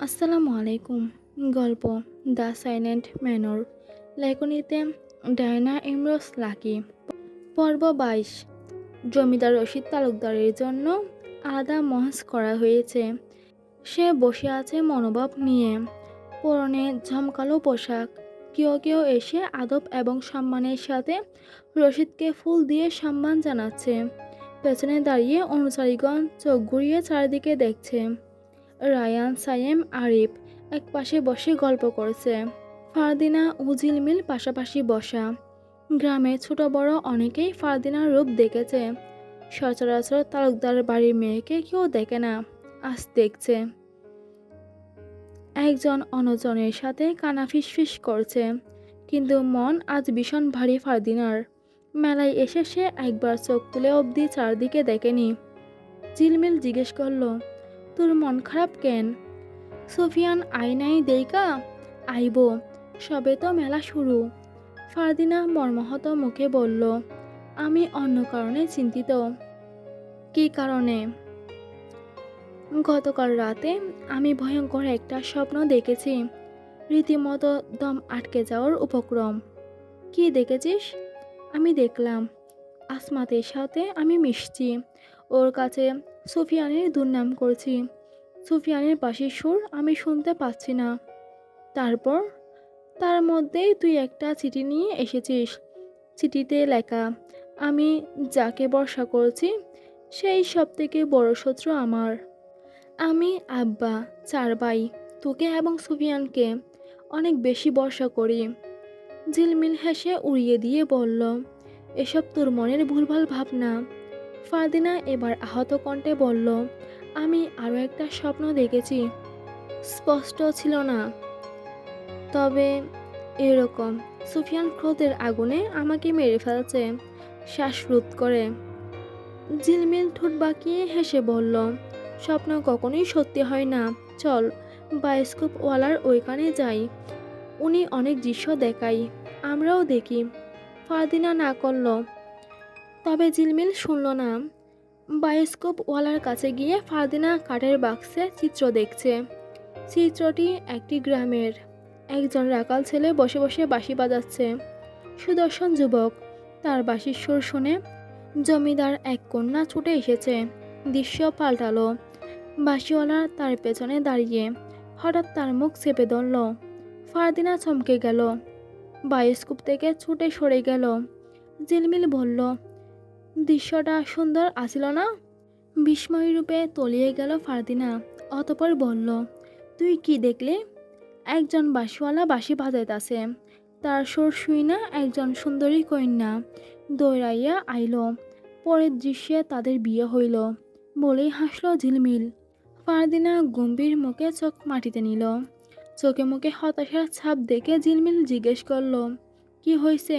আসসালামু আলাইকুম। গল্প দ্য সাইলেন্ট ম্যানর। লেখনীতে ডায়না ইমরোজ লাকি। পর্ব বাইশ। জমিদার রশিদ তালুকদারের জন্য আলাদা মঞ্চ করা হয়েছে। সে বসে আছে মনোভাব নিয়ে। পরনে ঝমকালো পোশাক। কেউ কেউ এসে আদব এবং সম্মানের সাথে রশিদকে ফুল দিয়ে সম্মান জানাচ্ছে। পেছনে দাঁড়িয়ে অনুসারীগণ চোখ ঘুরিয়ে চারিদিকে দেখছে। রায়ান, সায়েম, আরিফ এক পাশে বসে গল্প করছে। ফারদিনা ও পাশাপাশি বসা। গ্রামে ছোট বড় অনেকেই ফারদিনার রূপ দেখেছে। সচরাচর তালুকদার বাড়ির মেয়েকে কেউ দেখে না, আজ দেখছে। একজন অনজনের সাথে কানা ফিসফিস করছে, কিন্তু মন আজ ভীষণ ভারী ফারদিনার। মেলায় এসে সে একবার চোখ তুলে অবধি চারদিকে দেখেনি। ঝিলমিল জিজ্ঞেস করল তোর মন খারাপ কেন? সুফিয়ান আইনাই দেইকা? আইব, সবে তো মেলা শুরু। ফারদিনা মর্মাহত মুখে বলল, আমি অন্য কারণে চিন্তিত। কী কারণে? গতকাল রাতে আমি ভয়ঙ্কর একটা স্বপ্ন দেখেছি। রীতিমতো দম আটকে যাওয়ার উপক্রম। কি দেখেছিস? আমি দেখলাম, আসমাতের সাথে আমি মিশছি। ওর কাছে সুফিয়ানের দুর্নাম করছি। সুফিয়ানের বাঁশির সুর আমি শুনতে পাচ্ছি না। তারপর তার মধ্যেই তুই একটা চিঠি নিয়ে এসেছিস। চিঠিতে লেখা, আমি যাকে বর্ষা করছি, সেই সব থেকে বড় শত্রু আমার। আমি আব্বা, চার ভাই, তোকে এবং সুফিয়ানকে অনেক বেশি বর্ষা করি। ঝিলমিল হেসে উড়িয়ে দিয়ে বলল, এসব তোর মনের ভুলভাল ভাবনা। ফারদিনা এবার আহত কণ্ঠে বলল আমি আরও একটা স্বপ্ন দেখেছি। স্পষ্ট ছিল না। তবে এরকম, সুফিয়ান ক্রোধের আগুনে আমাকে মেরে ফেলছে শ্বাসরোধ করে। ঝিলমিল ঠোঁট বাঁকিয়ে হেসে বলল, স্বপ্ন কখনোই সত্যি হয় না। চল বায়োস্কোপওয়ালার ওইখানে যাই। উনি অনেক দৃশ্য দেখাই, আমরাও দেখি। ফারদিনা না করল। তবে ঝিলমিল শুনল না। বায়োস্কোপওয়ালার কাছে গিয়ে ফারদিনা কাঠের বাক্সে চিত্র দেখছে। চিত্রটি একটি গ্রামের। একজন রাকাল ছেলে বসে বসে বাঁশি বাজাচ্ছে। সুদর্শন যুবক, তার বাঁশির সুর শুনে জমিদার এক কন্যা ছুটে এসেছে। দৃশ্য পাল্টালো। বাঁশিওয়ালা তার পেছনে দাঁড়িয়ে হঠাৎ তার মুখ চেপে ধরল। ফারদিনা চমকে গেল। বায়োস্কোপ থেকে ছুটে সরে গেল। ঝিলমিল বলল দৃশ্যটা সুন্দর আসিল না? বিস্ময় রূপে তলিয়ে গেল ফারদিনা, অতপর বলল, তুই কি দেখলি? একজন বাঁশিওয়ালা বাঁশি বাজাইতাছে। তার সুর শুই না একজন সুন্দরী কন্যা। দৌড়াইয়া আইল। পরের দৃশ্যে তাদের বিয়ে হইল। বলেই হাসল ঝিলমিল। ফারদিনা গম্ভীর মুখে চোখ মাটিতে নিল। চোখে মুখে হতাশার ছাপ দেখে ঝিলমিল জিজ্ঞেস করল, কি হয়েছে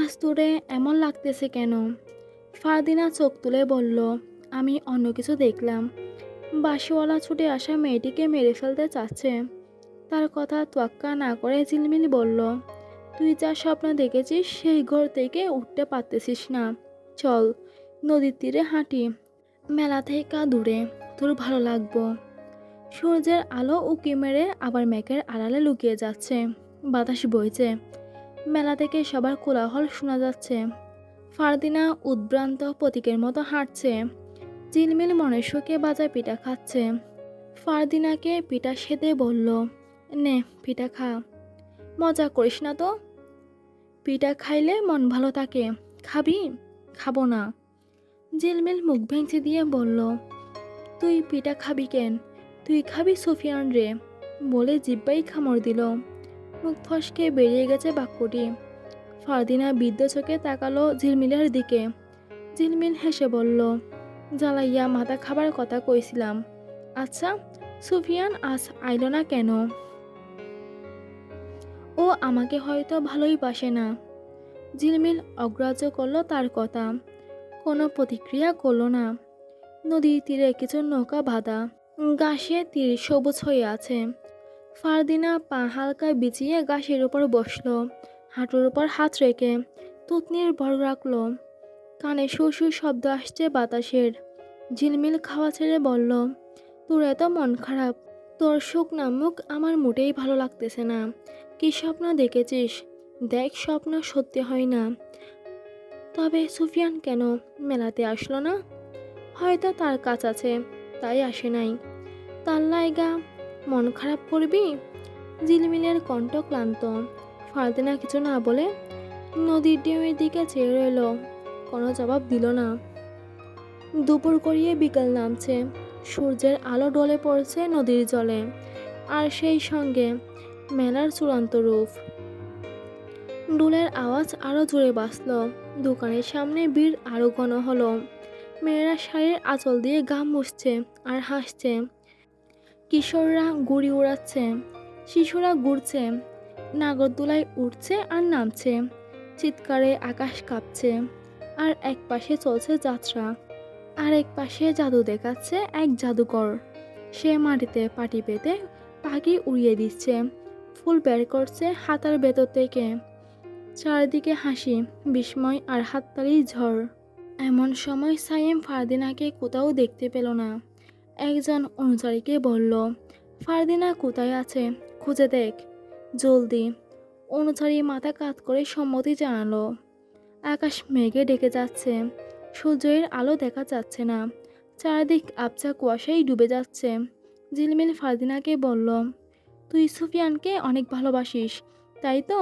আজ তোরে এমন লাগতেছে কেন? ফারদিনা চোখ তুলে বলল, আমি অন্য কিছু দেখলাম। বাসিওয়ালা ছুটে আসা মেয়েটিকে মেরে ফেলতে চাচ্ছে। তার কথা তোয়াক্কা না করে ঝিলমিল বলল, তুই যা স্বপ্ন দেখেছিস, সেই ঘর থেকে উঠতে পারতেছিস না। চল, নদীর তীরে হাঁটি। মেলা থেকে দূরে, তোর ভালো লাগবো। সূর্যের আলো উকি মেরে আবার মেঘের আড়ালে লুকিয়ে যাচ্ছে। বাতাস বইছে। মেলা থেকে সবার কোলাহল শোনা যাচ্ছে। ফারদিনা উদ্ভ্রান্ত প্রতীকের মতো হাঁটছে। চিলমিল মনে সুখে বাজায় পিঠা খাচ্ছে। ফারদিনাকে পিঠা সেদে বলল, নে, পিঠা খা। মজা করিস না তো? পিঠা খাইলে মন ভালো থাকে। খাবি? খাব না। জিলমিল মুখ ভেঙচি দিয়ে বলল, তুই পিঠা খাবি কেন? তুই খাবি সুফিয়ান রে। বলে জিব্বাই খামড় দিল। মুখ ফসকে বেরিয়ে গেছে বাক্যটি। ফারদিনা বৃদ্ধ চোখে তাকালো ঝিলমিলের দিকে। ঝিলমিল হেসে বলল জ্বালাইয়া মাথা খাবার কথা কইছিলাম। আচ্ছা সুফিয়ান আজ আইল না কেন? ও আমাকে হয়তো ভালোই বাসে না। ঝিলমিল অগ্রাহ্য করল তার কথা। কোনো প্রতিক্রিয়া করল না। নদীর তীরে কিছু নৌকা বাঁধা গাছে তীর সবুজ হয়ে আছে। ফারদিনা পা হালকা বিছিয়ে গাছের উপর বসল। হাঁটুর উপর হাত রেখে তুতনির ভর রাখল। কানে সুর শব্দ আসছে বাতাসের। ঝিলমিল খাওয়া ছেড়ে বলল, তোর এত মন খারাপ, তোর সুখ নামুক আমার মোটেই ভালো লাগতেছে না। কি স্বপ্ন দেখেছিস? দেখ স্বপ্ন সত্যি হয় না। তবে সুফিয়ান কেন মেলাতে আসলো না? হয়তো তার কাজ আছে, তাই আসে নাই। তার লাইগা মন খারাপ করবি? ঝিলমিলের কণ্ঠ ক্লান্ত। ফারদিনা কিছু না বলে নদীর ঢেউয়ের দিকে চেয়ে রইল। কোনো জবাব দিল না। দুপুর করিয়ে বিকাল নামছে। সূর্যের আলো ডলে পড়ছে নদীর জলে। আর সেই সঙ্গে মেলার চূড়ান্ত রূপ। ডুলের আওয়াজ আরও জোরে বাঁচল দোকানের সামনে ভিড় আরও ঘন হলো। মেয়েরা শাড়ির আঁচল দিয়ে গাম মুছছে আর হাসছে। কিশোররা গুড়ি উড়াচ্ছে। শিশুরা ঘুরছে। নাগরদোলায় উঠছে আর নামছে। চিৎকারে আকাশ কাঁপছে। আর এক পাশে চলছে যাত্রা। আর এক পাশে জাদু দেখাচ্ছে এক জাদুকর। সে মাটিতে পাটি পেতে পাখি উড়িয়ে দিচ্ছে। ফুল বের করছে হাতার ভেতর থেকে। চারদিকে হাসি, বিস্ময় আর হাততালির ঝড়। এমন সময় সাইম ফারদিনাকে কোথাও দেখতে পেল না। একজন অনুচারীকে বলল, ফারদিনা কোথায় আছে? খুঁজে দেখ। জলদি। অনুচারী মাথা কাত করে সম্মতি জানালো। আকাশ মেঘে ডেকে যাচ্ছে। সূর্যের আলো দেখা যাচ্ছে না। চারিদিক আবছা কুয়াশায় ডুবে যাচ্ছে। ঝিলমিল ফারদিনাকে বলল, তুই সুফিয়ানকে অনেক ভালোবাসিস, তাই তো?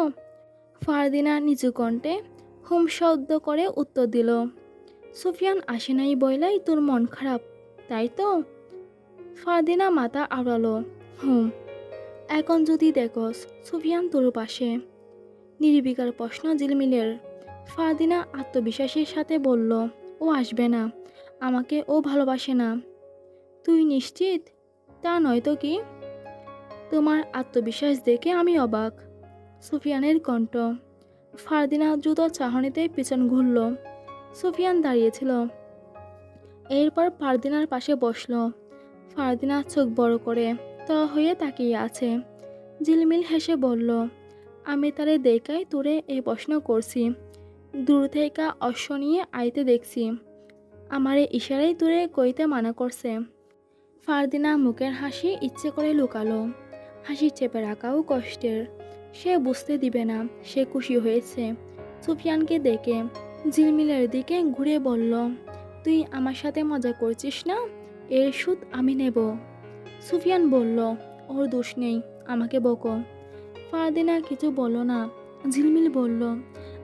ফারদিনা নিচু কণ্ঠে হুম শব্দ করে উত্তর দিল, সুফিয়ান আসে নাই বইলাই তোর মন খারাপ, তাই তো? ফারদিনা মাথা আড়ালো হুম। এখন যদি দেখস সুফিয়ান তোর পাশে নির্বিকার প্রশ্ন ঝিলমিলের। ফারদিনা আত্মবিশ্বাসের সাথে বলল, ও আসবে না, আমাকে ও ভালোবাসে না। তুই নিশ্চিত? তা নয়তো কি? তোমার আত্মবিশ্বাস দেখে আমি অবাক। সুফিয়ানের কণ্ঠ। ফারদিনা দ্রুত চাহনিতে পিছন ঘুরল। সুফিয়ান দাঁড়িয়েছিল। এরপর ফারদিনার পাশে বসল। ফারদিনা চোখ বড় করে ত হয়ে তাকিয়ে আছে। ঝিলমিল হেসে বলল, আমি তারে দেখাই তোরে এই প্রশ্ন করছি। দূর থেকে অশ্ব নিয়ে আইতে দেখছি। আমারে ইশারাই তোরে কইতে মানা করছে। ফারদিনা মুখের হাসি ইচ্ছে করে লুকালো। হাসি চেপে রাখাও কষ্টের। সে বুঝতে দিবে না, সে খুশি হয়েছে। সুফিয়ানকে দেখে ঝিলমিলের দিকে ঘুরে বলল, তুই আমার সাথে মজা করছিস না? এর সুদ আমি নেব। সুফিয়ান বলল, ওর দোষ নেই, আমাকে বকো। ফারদিনা কিছু বলল না। ঝিলমিল বলল,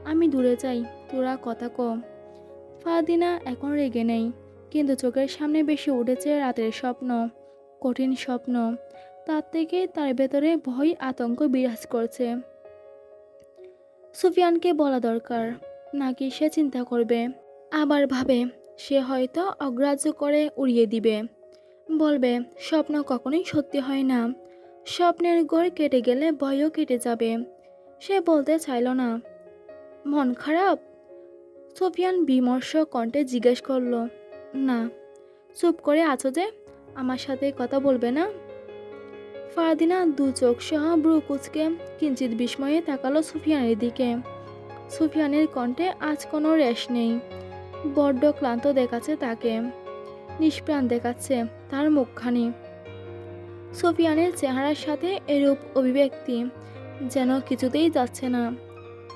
আমি দূরে যাই তোরা কথা ক। ফারদিনা এখন রেগে নেই, কিন্তু চোখের সামনে বেশি উঠেছে রাতের স্বপ্ন, কঠিন স্বপ্ন। তার থেকে তার ভেতরে ভয়, আতঙ্ক বিরাজ করছে। সুফিয়ানকে বলা দরকার, নাকি সে চিন্তা করবে? আবার ভাবে, সে হয়তো অগ্রাহ্য করে উড়িয়ে দিবে। বলবে, স্বপ্ন কখনোই সত্যি হয় না। স্বপ্নের গড় কেটে গেলে ভয়ও কেটে যাবে। সে বলতে চাইল না। মন খারাপ? সুফিয়ান বিমর্ষ কণ্ঠে জিজ্ঞেস করল, না। চুপ করে আছো যে? আমার সাথে কথা বলবে না? ফারদিনা দু চোখ সহ ব্রু কুচকে কিঞ্চিত বিস্ময়ে তাকালো সুফিয়ানের দিকে। সুফিয়ানের কণ্ঠে আজ কোনো রেশ নেই। বড্ড ক্লান্ত দেখাচ্ছে তাকে। নিষ্প্রাণ দেখাচ্ছে তার মুখখানি। সুফিয়ানের চেহারার সাথে এরূপ অভিব্যক্তি যেন কিছুতেই যাচ্ছে না।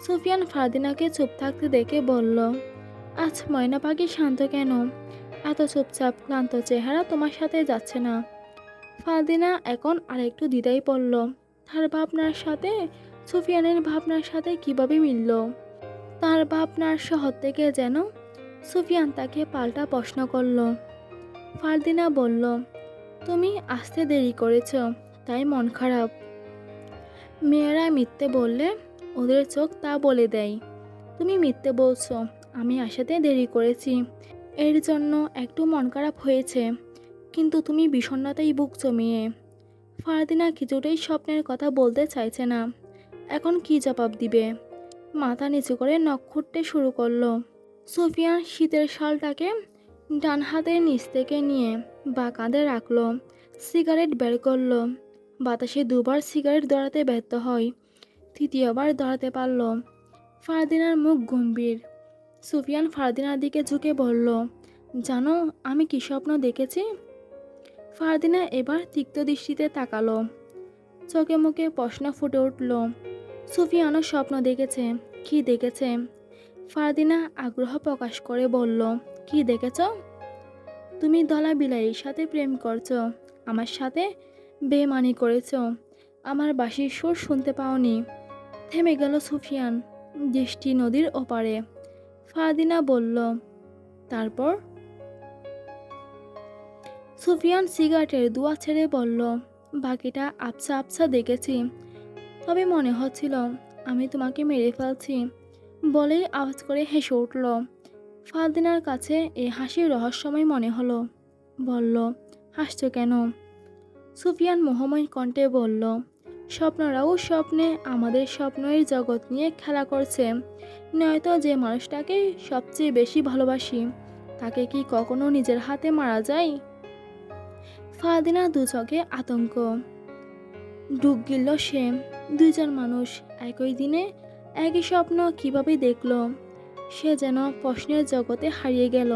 সুফিয়ান ফারদিনাকে চুপ থাকতে দেখে বলল আজ ময়না পাখি শান্ত কেন? এত চুপচাপ, ক্লান্ত চেহারা তোমার সাথে যাচ্ছে না। ফারদিনা এখন আরেকটু দ্বিধায় পড়ল। তার ভাবনার সাথে, সুফিয়ানের ভাবনার সাথে কীভাবে মিলল? তার ভাবনার শহর থেকে যেন সুফিয়ান তাকে পাল্টা প্রশ্ন করল ফারদিনা বলল, তুমি আসতে দেরি করেছ, তাই মন খারাপ। মেয়েরা মিথ্যে বললে, ওদের চোখ তা বলে দেয়। তুমি মিথ্যে বলছো, আমি আসাতে দেরি করেছি। এর জন্য একটু মন খারাপ হয়েছে, কিন্তু তুমি বিষণ্ণতাই বুক জমিয়ে ফারদিনা কিছুটাই স্বপ্নের কথা বলতে চাইছে না। এখন কি জবাব দিবে? মাথা নিচু করে নক্ষত্রে শুরু করল। সুফিয়ান শীতের শালটাকে ডান হাতের নিচ থেকে নিয়ে বা কাঁধে রাখল, সিগারেট বের করল। বাতাসে দুবার সিগারেট দৌড়াতে ব্যর্থ হয়, তৃতীয়বার দৌড়াতে পারল। ফারদিনার মুখ গম্ভীর। সুফিয়ান ফারদিনার দিকে ঝুঁকে বলল, জানো, আমি কি স্বপ্ন দেখেছি? ফারদিনা এবার তিক্ত দৃষ্টিতে তাকালো। চোখে মুখে প্রশ্ন ফুটে উঠল, সুফিয়ানও স্বপ্ন দেখেছে, কি দেখেছে? ফারদিনা আগ্রহ প্রকাশ করে বলল, কি দেখেছ? তুমি দলা বিলাইয়ের সাথে প্রেম করছ, আমার সাথে বেমানি করেছ, আমার বাসির সুর শুনতে পাওনি। থেমে গেল সুফিয়ান দৃষ্টি নদীর ওপারে। ফারদিনা বলল, তারপর? সুফিয়ান সিগারেটের দুয়া ছেড়ে বলল, বাকিটা আবছা আবছা দেখেছি, তবে মনে হচ্ছিল আমি তোমাকে মেরে ফেলছি। বলেই আওয়াজ করে হেসে উঠল। ফারদিনার কাছে এই হাসির রহস্যময় মনে হলো। বলল, হাসছ কেন? সুফিয়ান মোহময় কণ্ঠে বলল, স্বপ্নরাও স্বপ্নে, আমাদের স্বপ্নের জগৎ নিয়ে খেলা করছে। নয়তো যে মানুষটাকে সবচেয়ে বেশি ভালোবাসি, তাকে কি কখনো নিজের হাতে মারা যায়? ফাদিনা দু চোখে আতঙ্ক। ডুব গিলল সে। দুইজন মানুষ একই দিনে একই স্বপ্ন কীভাবে দেখল? সে যেন প্রশ্নের জগতে হারিয়ে গেল।